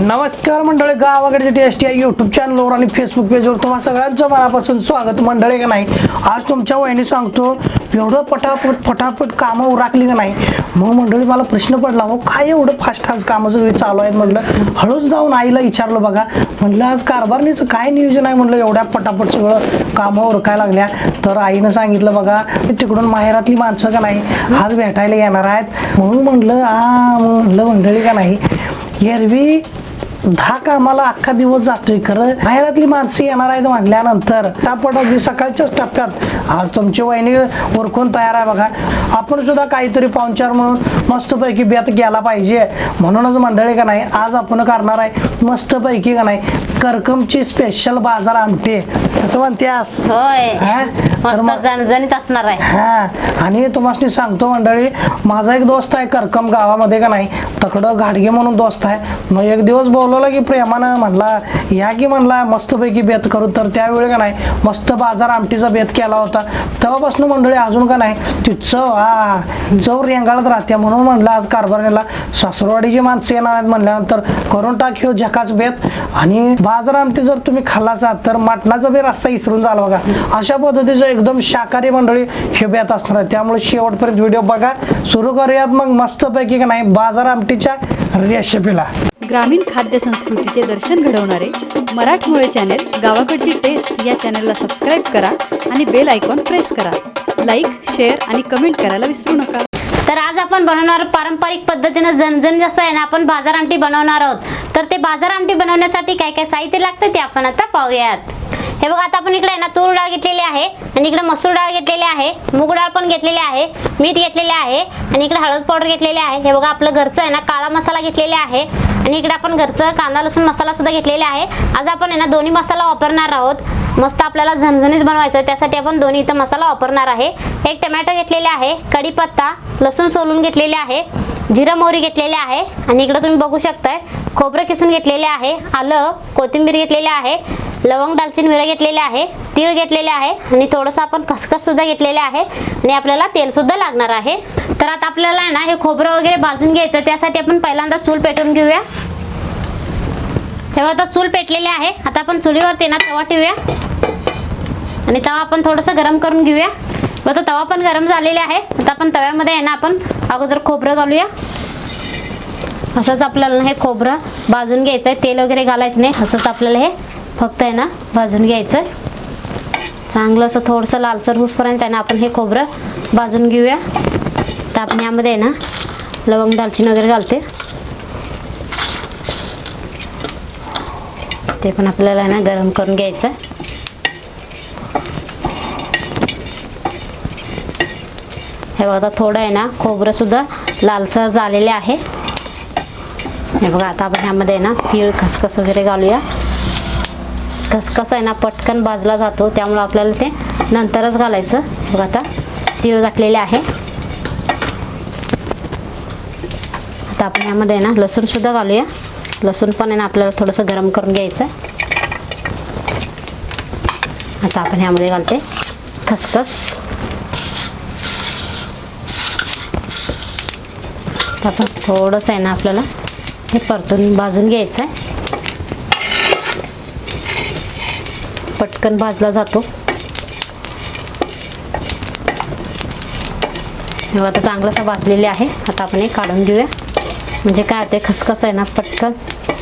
नमस्कार मंडळी गावाकडचे टेस्टी आहे युट्यूब चॅनलवर आणि फेसबुक पेजवर तुम्हाला सगळ्यांचं मनापासून स्वागत. मंडळी का नाही आज तुमच्या वहिनी सांगतो एवढं पटापट फटाफट कामं उराकली का नाही? मग मंडळी मला प्रश्न पडला मग काय एवढं फास्ट आज कामं सगळी चालू आहेत? म्हटलं हळूच जाऊन आईला विचारलं बघा. म्हटलं आज कारभारणीचं काय नियोजन आहे? म्हटलं एवढ्या पटापट सगळं कामं उरकायला लागल्या. तर आईनं सांगितलं बघा तिकडून माहेरातली माणसं का नाही आज भेटायला येणार आहेत? म्हणून म्हटलं हा म्हटलं मंडळी का नाही एरवी दहा कामाला अख्खा दिवस जातोय खरं. बाहेरातली माणसं येणार आहेत म्हटल्यानंतर तापड सकाळच्याच टप्प्यात. आज तुमची वहिनी उरकून तयार आहे बघा. आपण सुद्धा काहीतरी पाहुणचार म्हणून मस्तपैकी बेत गेला पाहिजे. म्हणूनच मंडळी का नाही आज आपण करणार आहे मस्तपैकी का नाही करकमची स्पेशल बाजार आमटे असं म्हणतेस? होय. तर मस्त मग- जणजणीत असणार आहे. हा आणि तुम्हाला सांगतो मंडळी माझा एक दोस्त आहे करकम गावामध्ये का नाही? तकडं घाडगे म्हणून दोस्त आहे. मग एक दिवस बोलवलं की प्रेमानं म्हणला या की म्हणला मस्तपैकी बेत करू. तर त्यावेळी का नाही मस्त बाजार आमटीचा बेत केला होता. तेव्हापासून मंडळी अजून का नाही ती चव हा चव रेंगाळत राहते म्हणून म्हणलं आज कारभारीला सासरवाडीची माणसं येणार आहेत म्हणल्यानंतर करून टाक ह्यो झकाच बेत. आणि बाजार आमटी जर तुम्ही खाल्लाचा तर मटणाचा बी रस्सा इसरून झाला बघा. अशा पद्धतीचं एकदम शाकाहारी मंडळी हे बेत असणार आहे. त्यामुळे शेवटपर्यंत व्हिडिओ बघा. सुरू करूयात मग मस्तपैकी का नाही बाजार आमटीच्या रेसिपीला ग्रामीण खाद्य संस्कृतीचे दर्शन घडवणारे मराठमोळे चॅनेल गावाकडची टेस्ट या चॅनेलला सबस्क्राईब करा आणि बेल आयकॉन प्रेस करा. लाईक शेअर आणि कमेंट करायला विसरू नका. आपण बनवणार पारंपरिक पद्धतीनं जणजण जसं आहे ना आपण बाजार आमटी बनवणार आहोत. तर ते बाजार आमटी बनवण्यासाठी काय काय साहित्य लागतं ते आपण आता पाहूयात. हे बघा आता आपण इकडे आहे ना तूर डाळ घेतलेली आहे आणि इकडे मसूर डाळ घेतलेली आहे मूग डाळ पण घेतलेली आहे मीठ घेतलेले आहे आणि इकडे हळद पावडर घेतलेली आहे. हे बघा आपलं घरचं आहे ना काळा मसाला घेतलेला आहे. आणि इकडे आपण घरचं कांदा लसूण मसाला सुद्धा घेतलेला आहे. आज आपण आहे ना दोन्ही मसाला वापरणार आहोत. मस्त आपल्याला झणझणीत बनवायचं त्यासाठी आपण दोन्ही इथं मसाला वापरणार आहे. एक टमॅटो घेतलेले आहे कढीपत्ता लसूण सोलून घेतलेले आहे जिरं मोहरी घेतलेले आहे. आणि इकडे तुम्ही बघू शकताय खोबरं किसून घेतलेले आहे आलं कोथिंबीर घेतलेले आहे लवंग दालचिनी मिरं घेतलेले आहे तीळ घेतलेले आहे आणि थोडंसं आपण खसखस सुद्धा घेतलेले आहे आणि आपल्याला तेल सुद्धा लागणार आहे. तर आता आपल्याला आहे ना हे खोबरं वगैरे भाजून घ्यायचं त्यासाठी आपण पहिल्यांदा चूल पेटवून घेऊया. तेव्हा आता चूल पेटलेली आहे. आता आपण चुलीवरती ना तवा ठेवूया. आणि तवा आपण थोडंसं गरम करून घेऊया. आता तवा पण गरम झालेला आहे. आता आपण तव्यामध्ये आहे ना आपण अगोदर खोबरं घालूया. असंच आपल्याला ना हे खोबरं भाजून घ्यायचं आहे तेल वगैरे घालायचं नाही. असंच आपल्याला हे फक्त आहे ना भाजून घ्यायचं आहे चांगलं असं थोडंसं लालसर होसपर्यंत आहे ना आपण हे खोबरं भाजून घेऊया. तर आपण यामध्ये आहे ना लवंग दालचिनी वगैरे घालते. ते पण आपल्याला आहे ना गरम करून घ्यायचं. हे बघा आता थोडं आहे ना खोबरं सुद्धा लालसर झालेले आहे. हे बघा आता आपण ह्यामध्ये आहे ना तीळ खसखस वगैरे घालूया. खसखस आहे ना पटकन भाजला जातो त्यामुळे आपल्याला ते नंतरच घालायचं. बघा आता तीळ घातलेले आहे. आता आपण यामध्ये आहे ना लसूण सुद्धा घालूया. लसूण पण आहे ना आपल्याला थोडंसं गरम करून घ्यायचं. आहे आता आपण ह्यामध्ये घालते खसखस. आपण थोडंसं आहे ना आपल्याला हे परतून भाजून घ्यायचं आहे पटकन भाजला जातो. हे आता चांगलंसं भाजलेले आहे. आता आपण हे काढून घेऊया. म्हणजे काय होते खसखस आहे ना पटकन.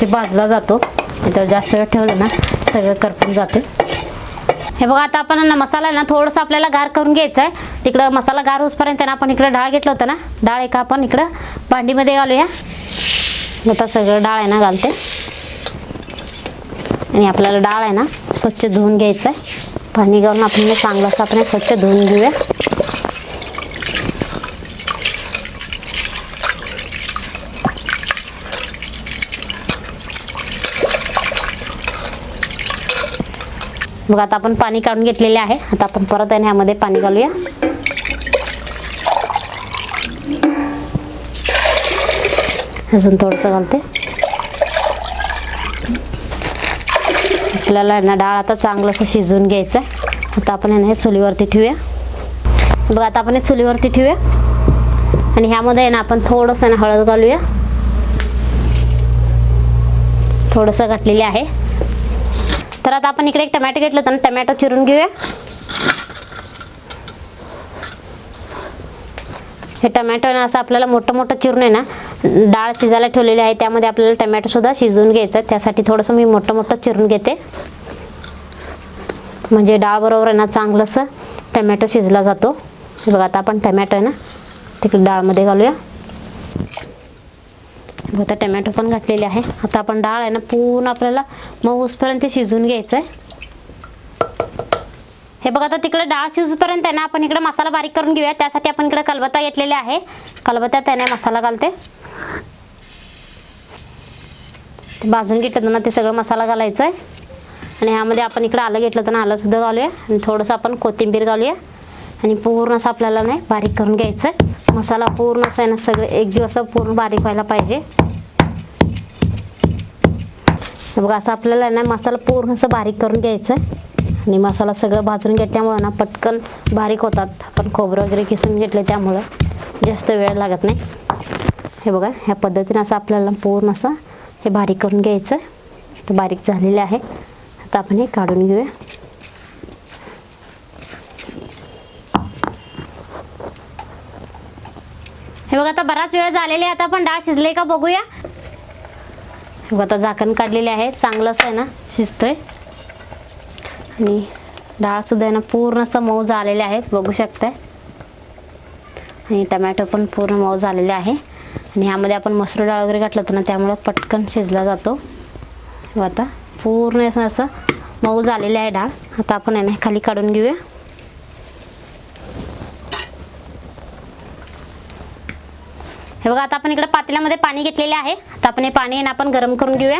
ते भाजला जातो. तर जास्त वेळ ठेवलं ना सगळं करपून जाते. हे बघा आता आपण ना मसाला आहे ना थोडंसं आपल्याला गार करून घ्यायचं आहे. तिकडं मसाला गार होसपर्यंत आहे ना आपण इकडं डाळ घेतलं होतं ना डाळ एका आपण इकडं भांडीमध्ये घालूया. आता सगळं डाळ आहे ना घालते. आणि आपल्याला डाळ आहे ना स्वच्छ धुवून घ्यायचं आहे. पाणी घालून आपण चांगलं असं आपण स्वच्छ धुवून घेऊया. मग आता आपण पाणी काढून घेतलेले आहे. आता आपण परत आहे ना ह्यामध्ये पाणी घालूया. अजून थोडंसं घालते. आपल्याला ना डाळ आता चांगलं असं शिजवून घ्यायचं आहे. आता आपण आहे ना हे चुलीवरती ठेवूया. बघा आता आपण हे चुलीवरती ठेवूया. आणि ह्यामध्ये आहे ना आपण थोडंसं ना हळद घालूया. थोडंसं घातलेली आहे. तर आता आपण इकडे एक टमॅटो घेतलं तर टमॅटो चिरून घेऊया. हे टमॅटो ना असं आपल्याला मोठं मोठं चिरून आहे ना डाळ शिजायला ठेवलेली आहे त्यामध्ये आपल्याला टमॅटो सुद्धा शिजवून घ्यायचं आहे. त्यासाठी थोडंसं मी मोठं मोठं चिरून घेते. म्हणजे डाळ बरोबर आहे ना चांगलंसं टमॅटो शिजला जातो. बघा आता आपण टमॅटो आहे ना तिकडे डाळमध्ये घालूया. होता आता टमॅटो पण घातलेले आहे. आता आपण डाळ आहे ना पूर्ण आपल्याला मऊसपर्यंत शिजून शिजवून घ्यायचं आहे हे बघा आता तिकडे डाळ शिजूपर्यंत आहे ना आपण इकडे मसाला बारीक करून घेऊया. त्यासाठी आपण इकडे कलबत्ता घेतलेले आहे. कलबत्ता त्याने मसाला घालते. भाजून घेतलं ना ते सगळं मसाला घालायचा आहे आणि ह्यामध्ये आपण इकडे आलं घेतलं तर ना आलं सुद्धा घालूया. आणि थोडंसं आपण कोथिंबीर घालूया. आणि पूर्ण असं आपल्याला नाही बारीक करून घ्यायचं आहे मसाला पूर्ण असं आहे ना सगळं एक दिवस पूर्ण बारीक व्हायला पाहिजे. बघा असं आपल्याला ना मसाला पूर्ण असं बारीक करून घ्यायचं आहे. आणि मसाला सगळं भाजून घेतल्यामुळं ना पटकन बारीक होतात. आपण खोबरं वगैरे किसून घेतले त्यामुळं जास्त वेळ लागत नाही. हे बघा ह्या पद्धतीने असं आपल्याला पूर्ण असं हे बारीक करून घ्यायचं तर बारीक झालेले आहे. आता आपण हे काढून घेऊया. हे बघा आता बराच वेळ झालेला आहे. आता आपण डाळ शिजले का बघूया? आता झाकण काढलेले आहे चांगलंच आहे ना? शिजतोय. आणि डाळ सुद्धा आहे ना पूर्ण असं मऊ झालेले आहेत. बघू शकताय. आणि टमॅटो पण पूर्ण मऊ झालेले आहे. आणि ह्यामध्ये आपण मसूर डाळ वगैरे घातलं होतं ना त्यामुळं पटकन शिजला जातो. आता पूर्ण असं असं मऊ झालेले आहे डाळ. आता आपण आहे ना खाली काढून घेऊया. हे बघा आता आपण इकडे पातेल्यामध्ये पाणी घेतलेले आहे. आता आपण हे पाणी आहे ना आपण गरम करून घेऊया.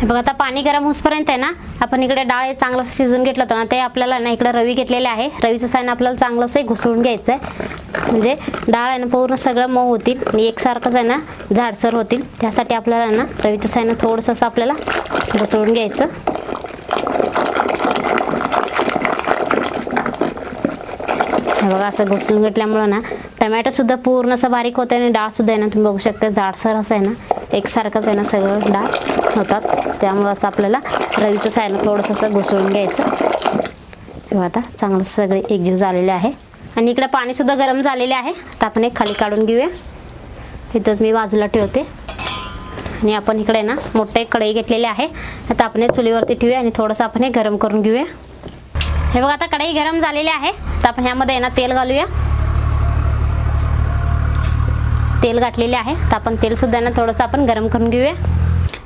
हे बघा आता पाणी गरम होईपर्यंत आहे ना आपण इकडे डाळ हे चांगलं शिजून घेतलं होतं ना ते आपल्याला ना इकडे रवी घेतलेले आहे. रवीचं साईन आपल्याला चांगलं घुसळून घ्यायचं आहे म्हणजे डाळ आहे ना पूर्ण सगळं मऊ होतील. एकसारखंच आहे ना झाडसर होतील. त्यासाठी आपल्याला ना रवीचं साईन थोडंसं असं आपल्याला घुसळून घ्यायचं. बघा असं घुसळून घेतल्यामुळं ना टमॅटो सुद्धा पूर्ण असं बारीक होतं आणि डाळ सुद्धा आहे ना तुम्ही बघू शकता जाडसर असं आहे ना एकसारखंच आहे ना सगळं डाळ होतात. त्यामुळं असं आपल्याला रवीचंच आहे ना थोडंसं असं घुसळून घ्यायचं. तेव्हा आता चांगलं सगळे एकजीव झालेले आहे. आणि इकडे पाणी सुद्धा गरम झालेले आहे. आता आपण एक खाली काढून घेऊया. इथंच मी बाजूला ठेवते. आणि आपण इकडे ना मोठे एक कढई घेतलेली आहे. आता आपण चुलीवरती ठेवूया आणि थोडंसं आपण हे गरम करून घेऊया. हे बघा आता कढई गरम झालेली आहे. तर आपण ह्यामध्ये आहे ना तेल घालूया. तेल गाठलेले आहे. तर आपण तेल सुद्धा ना थोडंसं आपण गरम करून घेऊया.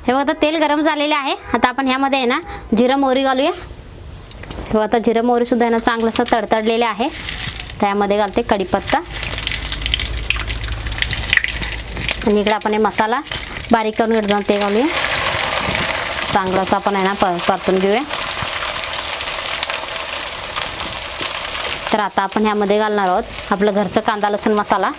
हे बघा आता तेल गरम झालेले आहे. आता आपण ह्यामध्ये आहे ना जिरं मोहरी घालूया. हे आता जिरं मोहरी सुद्धा आहे ना चांगलंसं तडतडलेले आहे. त्यामध्ये घालते कढीपत्ता. आणि इकडे आपण हे मसाला बारीक करून घेतो ते घालूया. चांगलंसं आपण आहे ना प- परतून घेऊया. तर आता आपण ह्यामध्ये घालणार आहोत आपलं घरचं कांदा लसूण मसाला.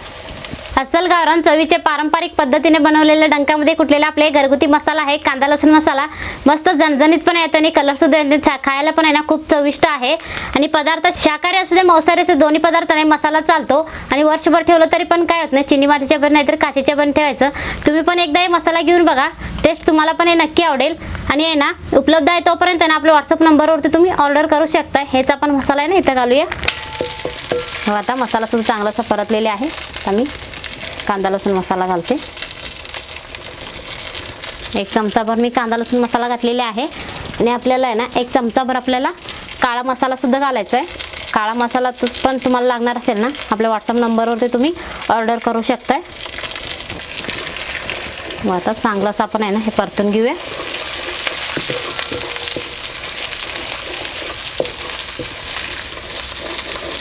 अस्सल गावरान चवीचे पारंपरिक पद्धतीने बनवलेल्या डंकामध्ये कुठलेला आपले घरगुती मसाला आहे? कांदा लसूण मसाला. मस्त झणझणीत पण येतो आणि कलर सुद्धा छा- खायला पण आहे ना खूप चविष्ट आहे. आणि पदार्थ शाकाहारी असू दे मांसाहारी असू दोन्ही दोन्ही पदार्थाने मसाला चालतो. आणि वर्षभर ठेवलं तरी पण काय होत नाही. चिनी मातीच्या पण नाहीतर काचेच्या पण ठेवायचं. तुम्ही पण एकदा हे मसाला घेऊन बघा. टेस्ट तुम्हाला पण हे नक्की आवडेल. आणि आहे ना उपलब्ध आहे तोपर्यंत ना आपल्या व्हॉट्सअप नंबरवरती तुम्ही ऑर्डर करू शकता. हेचा पण मसाला आहे ना इथं घालूया. हो आता मसाला सुद्धा परतलेले आहे. आता मी कांदा लसूण मसाला घालते. एक चमचाभर मी कांदा लसूण मसाला घातलेला आहे. आणि आपल्याला आहे ना एक चमचाभर आपल्याला काळा मसाला सुद्धा घालायचा आहे. काळा मसाला पण तुम्हाला लागणार असेल ना आपल्या व्हॉट्सअप नंबरवरती तुम्ही ऑर्डर करू शकताय. मग आता चांगलंच आपण आहे ना हे परतून घेऊया.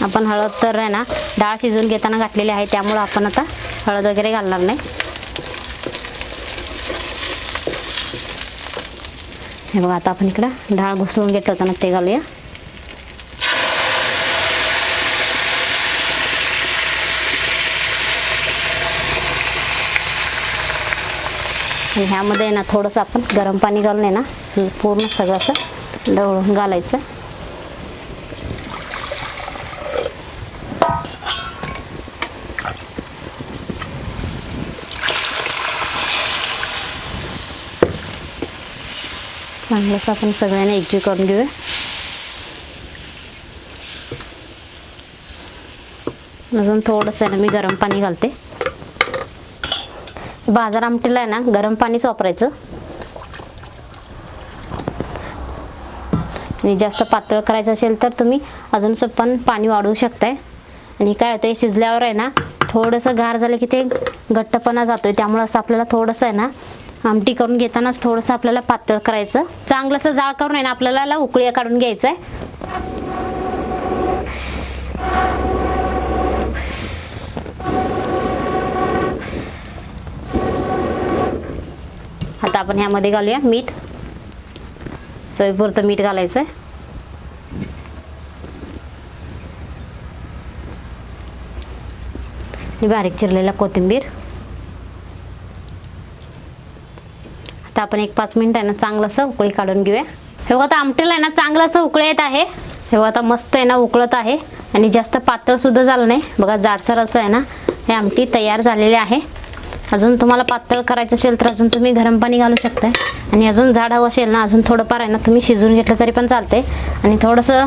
आपण हळद तर आहे ना डाळ शिजवून घेताना घातलेली आहे त्यामुळं आपण आता हळद वगैरे घालणार नाही. हे बघा आता आपण इकडं डाळ घुसळून घेतलं होतं ना ते घालूया. आणि ह्यामध्ये आहे ना थोडंसं आपण गरम पाणी घालून आहे ना पूर्ण सगळं असं ढवळून घालायचं. चांगलंच आपण सगळ्यांना एकजीव करून घेऊया. अजून थोडंसं आहे ना मी गरम पाणी घालते. बाजार आमटीला आहे ना गरम पाणीच वापरायचं. आणि जास्त पातळ करायचं असेल तर तुम्ही अजून पण पाणी वाढवू शकताय. आणि काय होतंय शिजल्यावर आहे ना थोडंसं गार झालं की ते घट्टपणा जातोय. त्यामुळे असं आपल्याला थोडंसं आहे ना आमटी करून घेतानाच थोडंसं आपल्याला पातळ करायचं. चांगलंसं जाळ करून आहे ना आपल्याला उकळी काढून घ्यायचं आहे आता आपण ह्यामध्ये घालूया मीठ. चवीपुरतं मीठ घालायचं आहे बारीक चिरलेला कोथिंबीर. आता आपण एक पाच मिनिट आहे ना चांगलं असं उकळी काढून घेऊया. हे आता आमटीला आहे ना चांगलं असं उकळी येत आहे. हे आता मस्त आहे ना उकळत आहे. आणि जास्त पातळ सुद्धा झालं नाही. बघा जाडसर असं आहे ना हे आमटी तयार झालेली आहे. अजून तुम्हाला पातळ करायचं असेल तर अजून तुम्ही गरम पाणी घालू शकताय. आणि अजून झाड हवं असेल ना अजून थोडंफार आहे ना तुम्ही शिजवून घेतलं तरी पण चालते आणि थोडंसं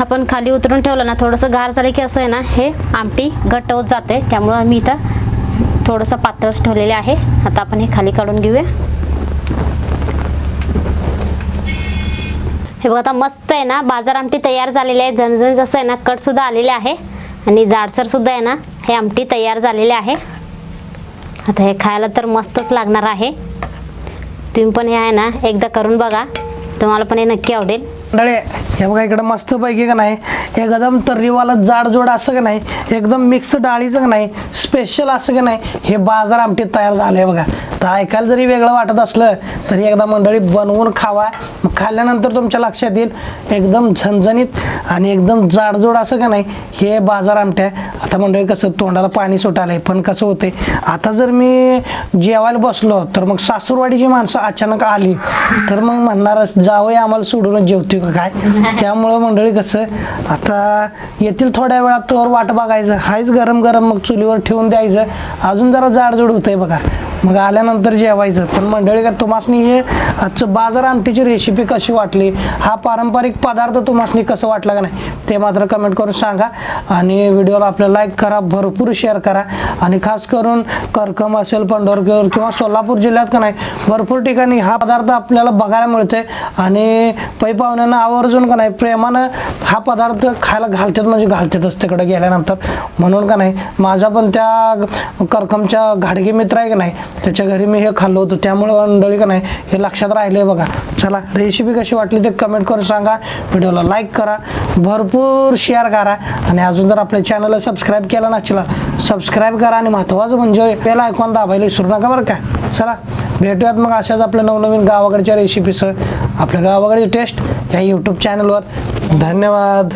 आपण खाली उतरून ठेवलं ना थोडंसं गार झालं की असं आहे ना हे आमटी घट्ट होत जाते त्यामुळं मी इथं थोडंसं पातळच ठेवलेले आहे. आता आपण हे खाली काढून घेऊया. हे बघा आता मस्त आहे ना बाजार आमटी तयार झालेली आहे. झणझण जसं आहे ना कट सुद्धा आलेले आहे. आणि जाडसर सुद्धा आहे ना हे आमटी तयार झालेले आहे. आता हे खायला तर मस्तच लागणार आहे. तुम्ही पण हे आहे ना एकदा करून बघा. तुम्हाला पण हे नक्की आवडेल. मंडळी हे बघा इकडं मस्त पैकी का नाही एकदम तर्रीवाला जाडजोड असं का नाही एकदम मिक्स डाळीचं का नाही स्पेशल असं का नाही हे बाजार आमटी तयार झाले बघा. तर ऐकायला जरी वेगळं वाटत असलं तरी एकदा मंडळी बनवून खावा. खाल्ल्यानंतर तुमच्या लक्षात येईल एकदम झणझणीत आणि एकदम जाडजोड असं का नाही हे बाजार आमट्या आता मंडळी कसं तोंडाला पाणी सुटालंय पण कसं होतंय आता जर मी जेवायला बसलो तर मग सासूरवाडीची माणसं अचानक आली तर मग म्हणणार जावं आम्हाला सोडून जेवते का काय? त्यामुळं मंडळी कसं आता येतील थोड्या वेळात तोवर वाट बघायचं. हायच गरम गरम मग चुलीवर ठेवून द्यायचं. अजून जरा जाडजूड होतंय बघा. मग आल्यानंतर जेवायचं. पण मंडळी का तुम्हासनी हे आजचं बाजार आमटीची रेसिपी कशी वाटली? हा पारंपरिक पदार्थ तुम्हासनी कसं वाटला का नाही? ते मात्र कमेंट करून सांगा. आणि व्हिडिओला आपल्या लाईक करा भरपूर शेअर करा आणि खास करून करकम असेल पंढरपूर किंवा सोलापूर जिल्ह्यात का नाही भरपूर ठिकाणी हा पदार्थ आपल्याला बघायला मिळतोय. आणि पै पाहुण्यांना आवर्जून का नाही प्रेमानं हा पदार्थ खायला घालतात म्हणजे घालतातच तिकडे गेल्यानंतर. म्हणून का नाही माझा पण त्या करकमच्या घाडगे मित्र आहे का नाही त्याच्या घरी मी हे खाल्लो होतो. त्यामुळे मंडळी का नाही हे लक्षात राहिले बघा. चला रेसिपी कशी वाटली ते कमेंट करून सांगा. व्हिडिओला लाईक करा भरपूर शेअर करा. आणि अजून जर आपल्या चॅनलला सबस्क्राईब केला नसला सबस्क्राईब करा आणि महत्त्वाचं म्हणजे बेल ऐकून दाबायला विसरू नका बरं का. चला भेटूयात मग अशाच आपल्या नवनवीन गावाकडच्या रेसिपीसह आपल्या गावाकडची टेस्ट या यूट्यूब चॅनलवर धन्यवाद.